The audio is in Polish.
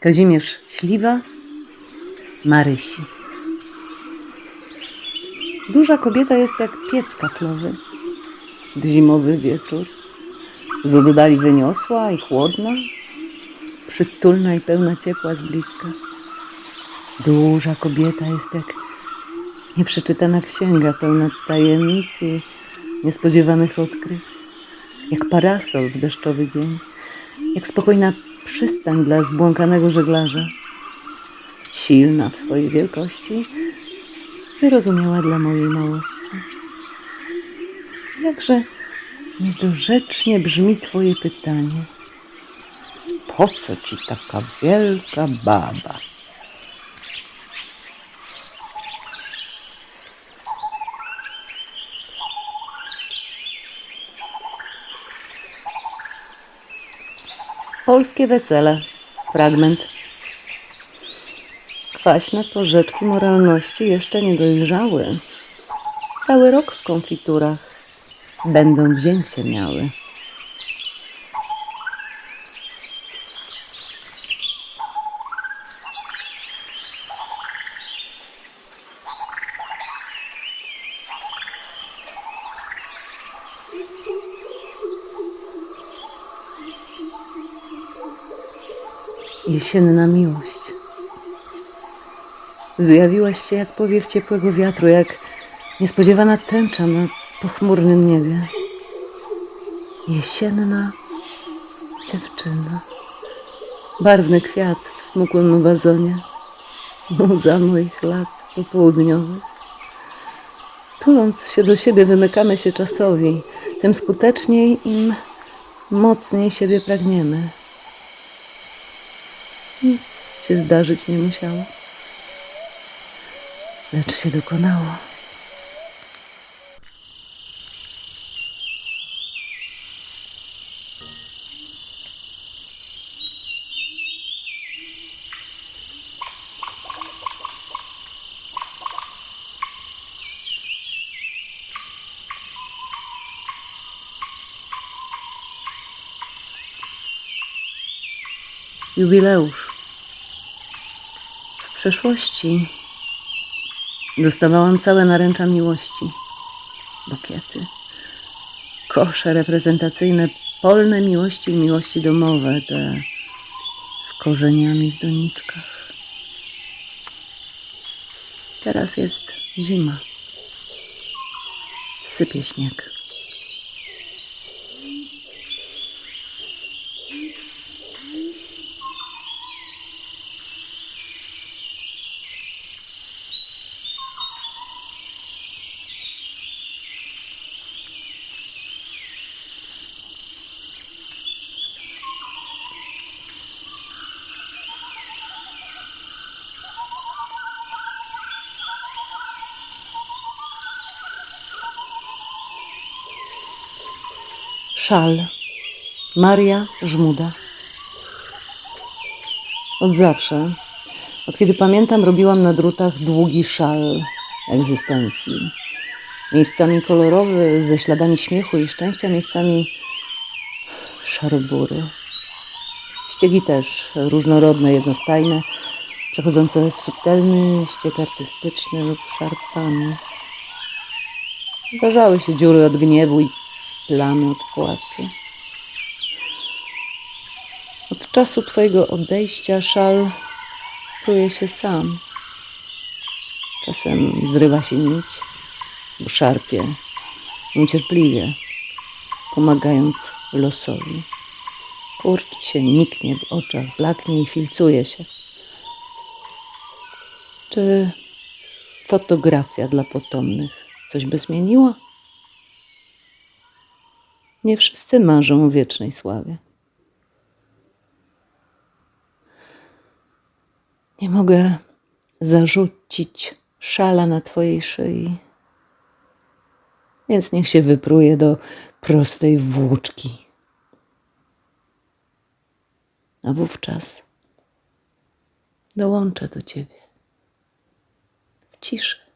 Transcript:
Kazimierz Śliwa, Marysi. Duża kobieta jest jak piec kaflowy. Gdy zimowy wieczór, z oddali wyniosła i chłodna, przytulna i pełna ciepła z bliska. Duża kobieta jest jak nieprzeczytana księga pełna tajemnic i niespodziewanych odkryć. Jak parasol w deszczowy dzień, jak spokojna przystań dla zbłąkanego żeglarza. Silna w swojej wielkości, wyrozumiała dla mojej małości. Jakże niedorzecznie brzmi Twoje pytanie. Po co ci taka wielka baba? Polskie wesele. Fragment. Kwaśne porzeczki moralności jeszcze nie dojrzały. Cały rok w konfiturach będą wzięcie miały. Jesienna miłość. Zjawiłaś się jak powiew ciepłego wiatru, jak niespodziewana tęcza na pochmurnym niebie. Jesienna dziewczyna. Barwny kwiat w smukłym wazonie. Muza moich lat popołudniowych. Tuląc się do siebie, wymykamy się czasowi. Tym skuteczniej, im mocniej siebie pragniemy. Nic się zdarzyć nie musiało. Lecz się dokonało. Jubileusz. Przeszłości dostawałam całe naręcza miłości. Bukiety, kosze reprezentacyjne, polne miłości i miłości domowe, te z korzeniami w doniczkach. Teraz jest zima. Sypie śnieg. Szal. Maria Żmuda. Od zawsze, od kiedy pamiętam, robiłam na drutach długi szal egzystencji. Miejscami kolorowy, ze śladami śmiechu i szczęścia, miejscami szarobury. Ściegi też różnorodne, jednostajne, przechodzące w subtelny ścieg artystyczny lub szarpany. Zdarzały się dziury od gniewu i plamy od płaczu. Od czasu Twojego odejścia szal kruje się sam. Czasem zrywa się nić, bo szarpie niecierpliwie, pomagając losowi. Kurcz się niknie w oczach, blaknie i filcuje się. Czy fotografia dla potomnych coś by zmieniła? Nie wszyscy marzą o wiecznej sławie. Nie mogę zarzucić szala na Twojej szyi, więc niech się wypruje do prostej włóczki. A wówczas dołączę do Ciebie w ciszy.